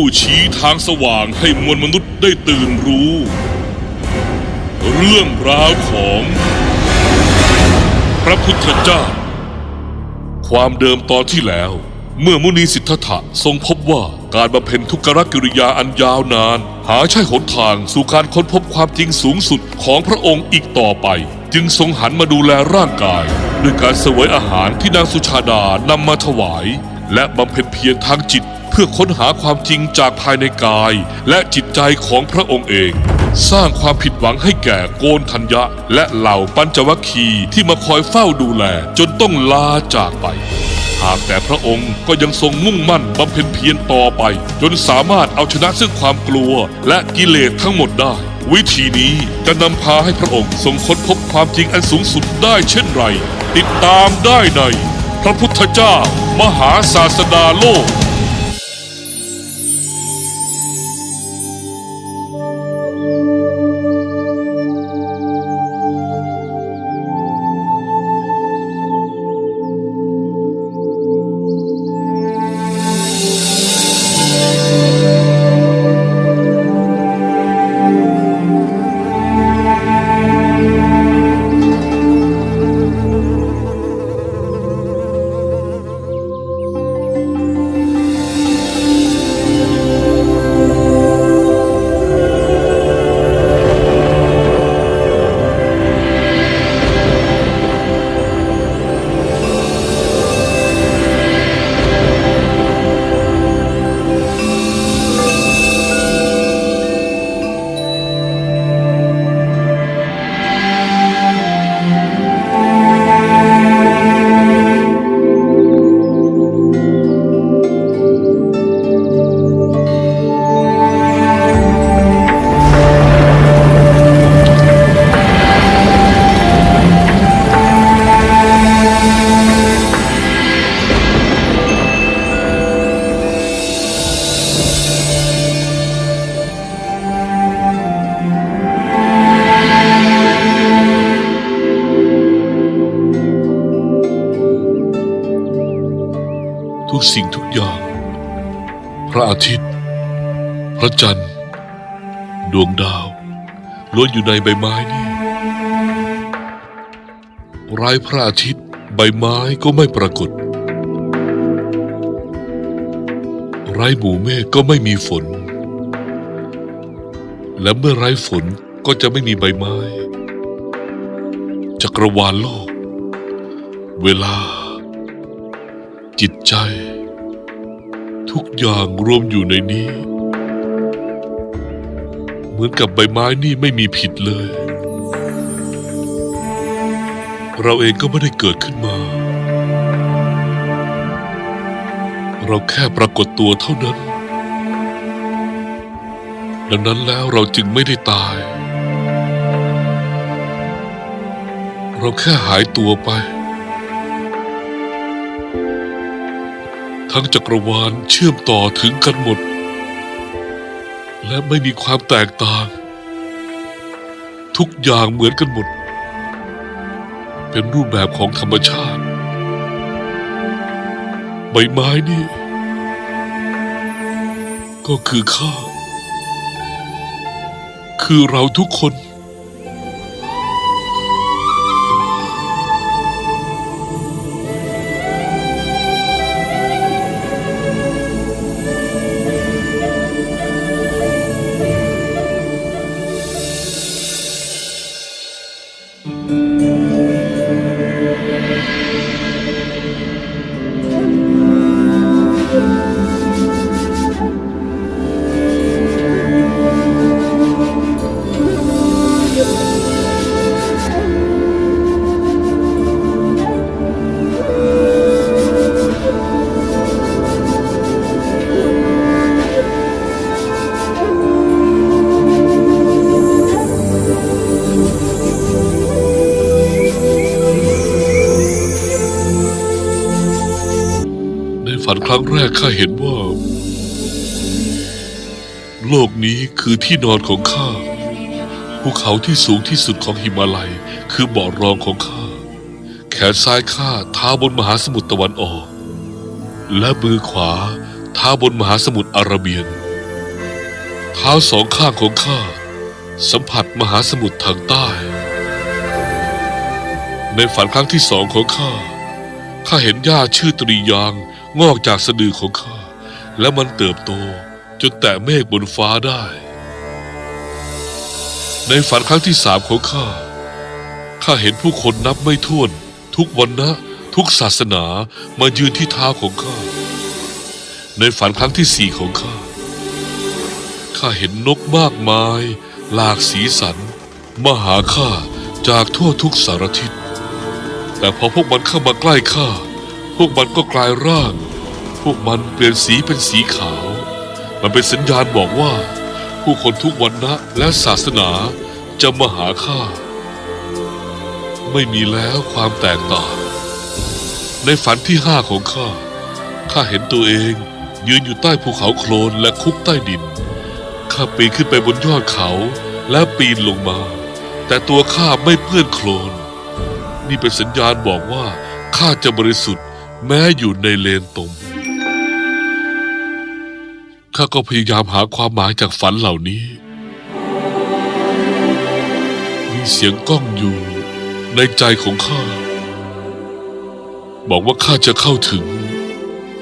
ผู้ชี้ทางสว่างให้มวลมนุษย์ได้ตื่นรู้ เรื่องราวของ พระพุทธเจ้า ความเดิมตอนที่แล้ว เมื่อมุนีสิทธัตถะทรงพบว่าการบำเพ็ญทุกขกิริยาอันยาวนาน หาใช่หนทางสู่การค้นพบความจริงสูงสุดของพระองค์อีกต่อไป จึงทรงหันมาดูแลร่างกายด้วยการเสวยอาหารที่นางสุชาดานำมาถวาย และบำเพ็ญเพียรทางจิต เพื่อค้นหาความจริงจากภายในกาย และจิตใจของพระองค์เอง สร้างความผิดหวังให้แก่โกนธัญญะ และเหล่าปัญจวัคคีที่มาคอยเฝ้าดูแล จนต้องลาจากไป หากแต่พระองค์ก็ยังทรงมุ่งมั่นบำเพ็ญเพียรต่อไป จนสามารถเอาชนะซึ่งความกลัวและกิเลสทั้งหมดได้ วิธีนี้จะนำพาให้พระองค์ทรงค้นพบความจริงอันสูงสุดได้เช่นไร ติดตามได้ในพระพุทธเจ้ามหาศาสดาโลก ทุกสิ่งทุกอย่าง พระอาทิตย์ พระจันทร์ ดวงดาวล้วนอยู่ในใบไม้นี่ไร้พระอาทิตย์ใบไม้ก็ไม่ปรากฏ ไร้หมู่เมฆก็ไม่มีฝน และเมื่อไร้ฝนก็จะไม่มีใบไม้ จักรวาลโลก เวลา จิตใจ ทุกอย่างรวมอยู่ในนี้ เหมือนกับใบไม้นี่ไม่มีผิดเลย เราเองก็ไม่ได้เกิดขึ้นมา เราแค่ปรากฏตัวเท่านั้น ดังนั้นแล้วเราจึงไม่ได้ตาย เราแค่หายตัวไป ทั้งจักรวาลเชื่อมต่อถึงกันหมด และไม่มีความแตกต่าง ทุกอย่างเหมือนกันหมด เป็นรูปแบบของธรรมชาติ ใบไม้นี่ ก็คือข้า คือเราทุกคน รั้งแรกข้าเห็นว่า โลกนี้คือที่นอนของข้าภูเขาที่สูงที่สุดของหิมาลัย คือบ่อรองของข้า แขนซ้ายข้าเท้าบนมหาสมุทรตะวันออก และมือขวาเท้าบนมหาสมุทรอาระเบียน เท้าสองข้างของข้า สัมผัสมหาสมุทรทางใต้ ในฝันครั้งที่สองของข้าข้าเห็นหญ้าชื่อตรียาง งอกจากสะดือของข้า และมันเติบโตจนแตะเมฆบนฟ้าได้ ในฝันครั้งที่สามของข้า ข้าเห็นผู้คนนับไม่ถ้วน ทุกวันนะทุกศาสนามายืนที่เท้าของข้า ในฝันครั้งที่สี่ของข้า ข้าเห็นนกมากมาย หลากสีสัน มาหาข้าจากทั่วทุกสารทิศ แต่พอพวกมันเข้ามาใกล้ข้า พวกมันก็กลายร่าง พวกมันเปลี่ยนสีเป็นสีขาว มันเป็นสัญญาณบอกว่า ผู้คนทุกวันนะและศาสนาจะมาหาข้าไม่มีแล้วความแตกต่าง ในฝันที่ห้าของข้าข้าเห็นตัวเองยืนอยู่ใต้ภูเขาโคลนและคุกใต้ดินข้าปีนขึ้นไปบนยอดเขาและปีนลงมา แต่ตัวข้าไม่เปื้อนโคลน นี่เป็นสัญญาณบอกว่าข้าจะบริสุทธิ์แม้อยู่ในเลนตม ข้าก็พยายามหาความหมายจากฝันเหล่านี้ มีเสียงก้องอยู่ในใจของข้า บอกว่าข้าจะเข้าถึง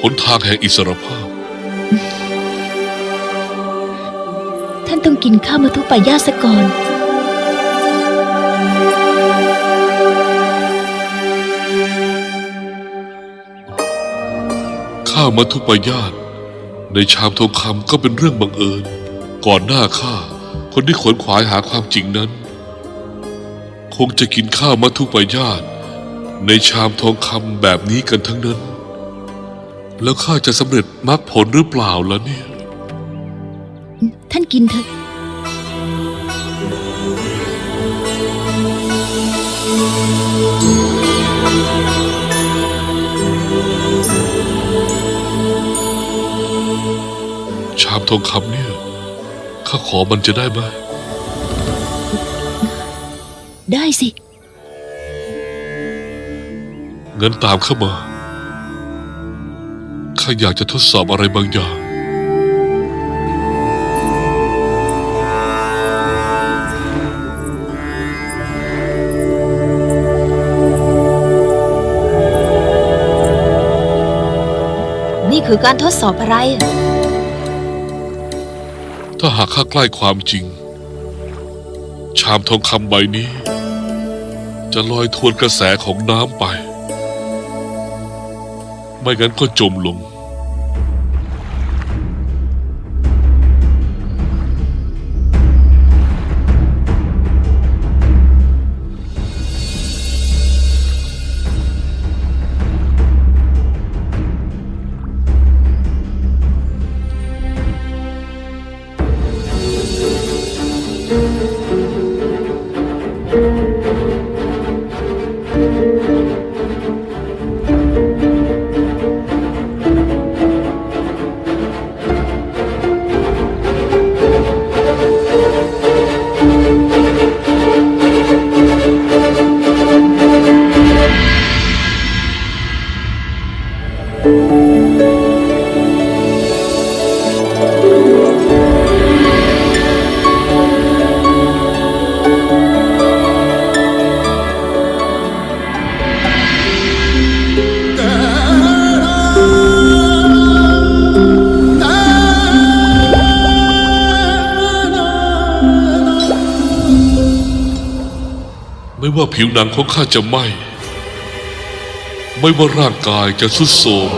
หนทางแห่งอิสรภาพ ท่านต้องกินข้าวมาทุปายาสก่อน ข้ามัทุปายาต ในชามทองคำก็เป็นเรื่องบังเอิญ ก่อนหน้าข้าคนที่ขวนขวายหาความจริงนั้น คงจะกินข้าวมัทุปายาตในชามทองคำแบบนี้กันทั้งนั้น แล้วข้าจะสำเร็จมรรคผลหรือเปล่าล่ะเนี่ย ท่านกินเถอะ ทองคำเนี่ย ข้าขอมันจะได้ไหมได้สิ งั้นตามเข้ามา ข้าอยากจะทดสอบอะไรบางอย่าง นี่คือการทดสอบอะไร ถ้าหากข้าใกล้ความจริง ชามทองคำใบนี้ จะลอยทวนกระแสของน้ำไป ไม่งั้นก็จมลง ไว่าผิวหนังของข้าจะไหม้ไม่ว่าร่างกายจะทรุดโทรม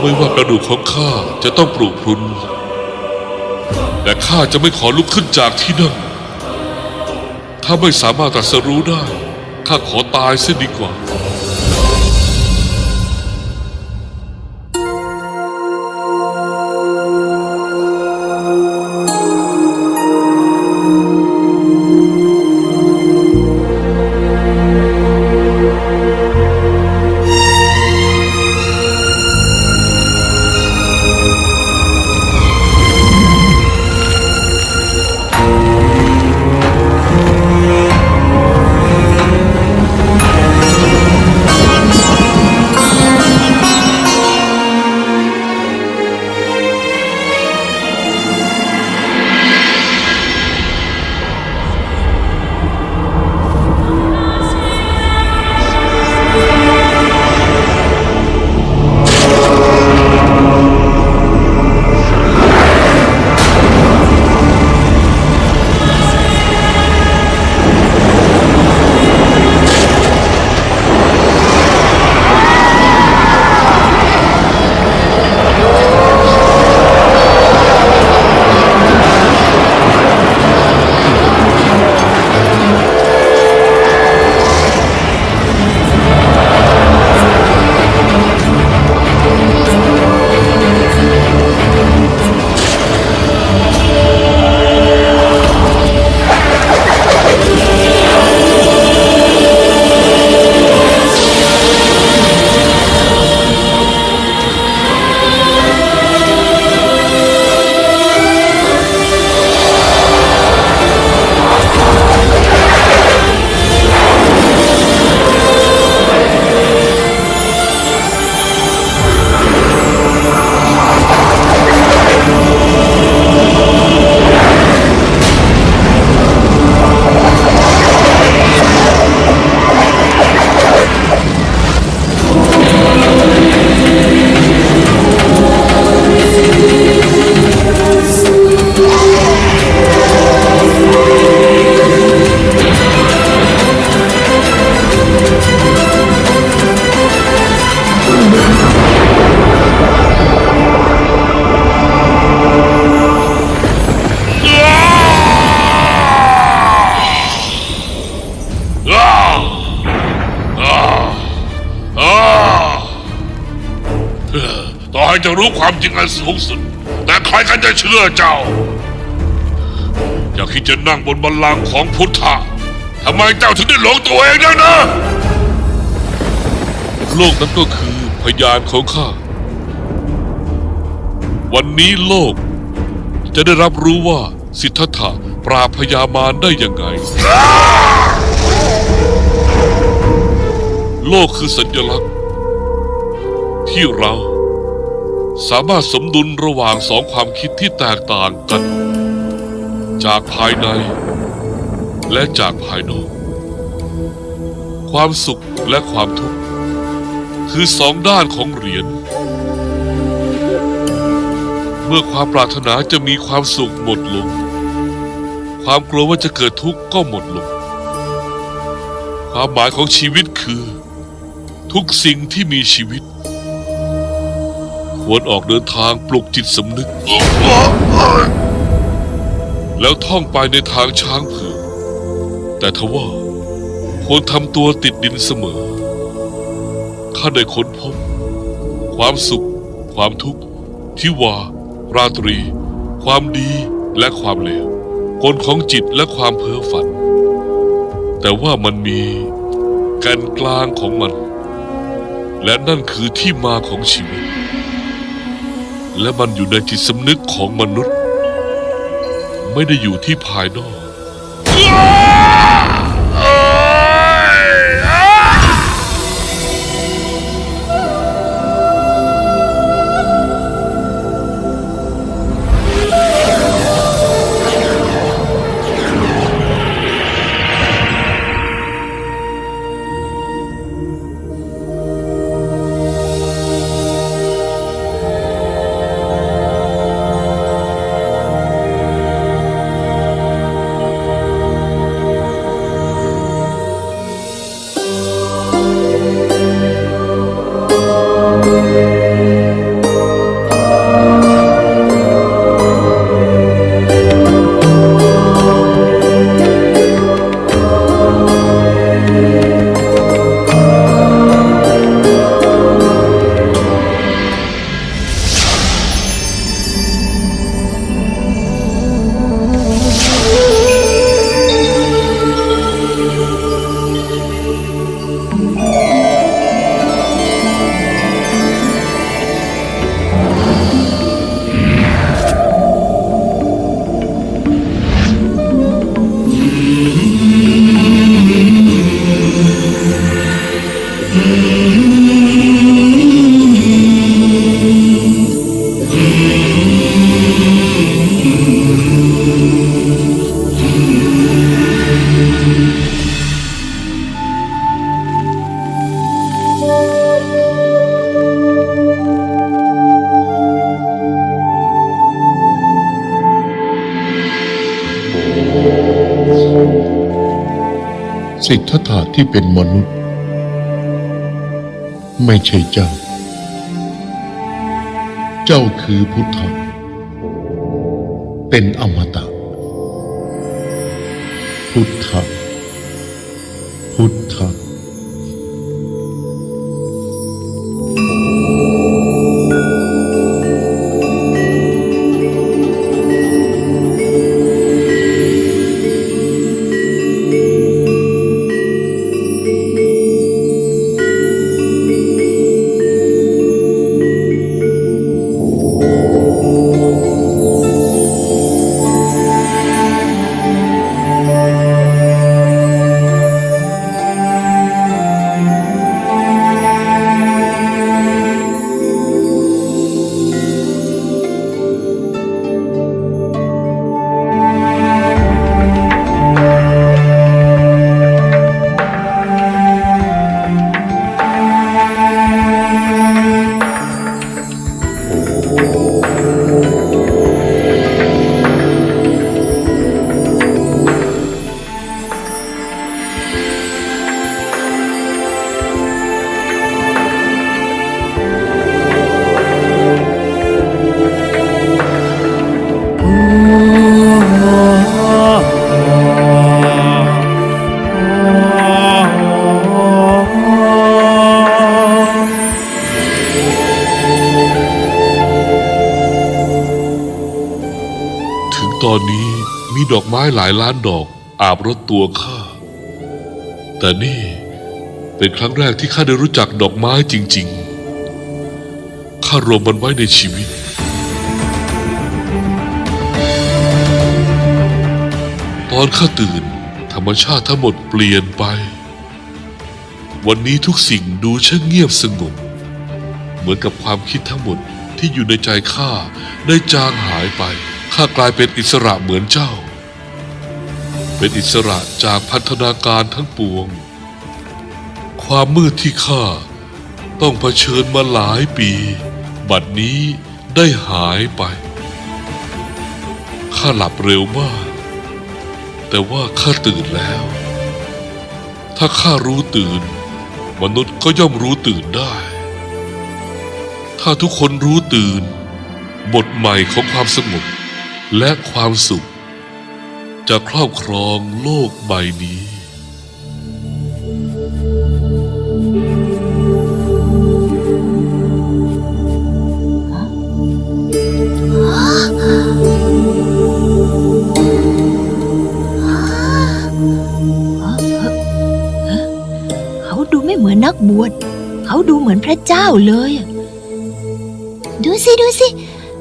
ไม่ว่ากระดูกของข้าจะต้องปรุพรุนแต่ข้าจะไม่ขอลุกขึ้นจากที่นั่นถ้าไม่สามารถตรัสรู้ได้ ข้าขอตายเสียดีกว่า ต่อให้จะรู้ความจริงอันสูงสุด แต่ใครกันจะเชื่อเจ้า อย่าคิดจะนั่งบนบัลลังก์ของพุทธะทำไมเจ้าถึงได้หลงตัวเองได้นะ โลกนั้นก็คือพยานของข้า วันนี้โลก จะได้รับรู้ว่าสิทธัตถะปราบพยามารได้ยังไง โลกคือสัญลักษณ์ ที่เรา สามารถสมดุลระหว่างสองความคิดที่แตกต่างกัน จากภายใน และจากภายนอก ความสุขและความทุกข์ คือสองด้านของเหรียญเมื่อความปรารถนาจะมีความสุขหมดลง ความกลัวว่าจะเกิดทุกข์ก็หมดลง ความหมายของชีวิตคือ ทุกสิ่งที่มีชีวิต ควรออกเดินทางปลุกจิตสำนึก แล้วท่องไปในทางช้างเผือกแต่ทว่าควรทำตัวติดดินเสมอ ข้าได้ค้นพบ ความสุข ความทุกข์ที่ว่าราตรี ความดีและความเลวกลของจิตและความเพ้อฝัน แต่ว่ามันมีแกนกลางของมัน และนั่นคือที่มาของชีวิต และมันอยู่ในจิตสำนึกของมนุษย์ ไม่ได้อยู่ที่ภายนอก สิทธัตถะที่เป็นมนุษย์ ไม่ใช่เจ้า เจ้าคือพุทธะเป็นอมตะ พุทธะพุทธะ ดอกไม้หลายล้านดอกอาบรถตัวข้า แต่นี่เป็นครั้งแรกที่ข้าได้รู้จักดอกไม้จริง ๆ ข้ารวมมันไว้ในชีวิต ตอนข้าตื่น ธรรมชาติทั้งหมดเปลี่ยนไป วันนี้ทุกสิ่งดูช่างเงียบสงบ เหมือนกับความคิดทั้งหมดที่อยู่ในใจข้าได้จางหายไป ข้ากลายเป็นอิสระเหมือนเจ้า เป็นอิสระจากพันธนาการทั้งปวง ความมืดที่ข้าต้องเผชิญมาหลายปี บัดนี้ได้หายไป ข้าหลับเร็วมาก แต่ว่าข้าตื่นแล้ว ถ้าข้ารู้ตื่น มนุษย์ก็ย่อมรู้ตื่นได้ ถ้าทุกคนรู้ตื่น บทใหม่ของความสงบและความสุข จะครอบครองโลกใบนี้ เขาดูไม่เหมือนนักบวช เขาดูเหมือนพระเจ้าเลย ดูสิ ดูสิ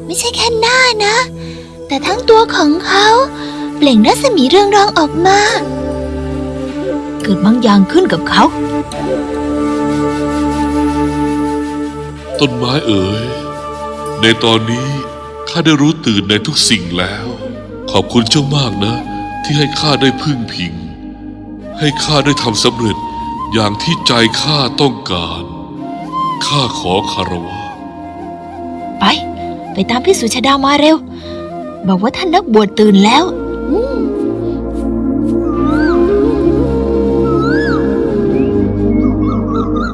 ไม่ใช่แค่หน้านะ แต่ทั้งตัวของเขา เปล่งรัศมีเรืองรองออกมา เกิดบางอย่างขึ้นกับเขา ต้นไม้เอ๋ย ในตอนนี้ข้าได้รู้ตื่นในทุกสิ่งแล้ว ขอบคุณเจ้ามากนะ ที่ให้ข้าได้พึ่งพิง ให้ข้าได้ทำสำเร็จอย่างที่ใจข้าต้องการ ข้าขอคารวะ ไป ไปตามพี่สุชาดามาเร็ว บอกว่าท่านนักบวชตื่นแล้ว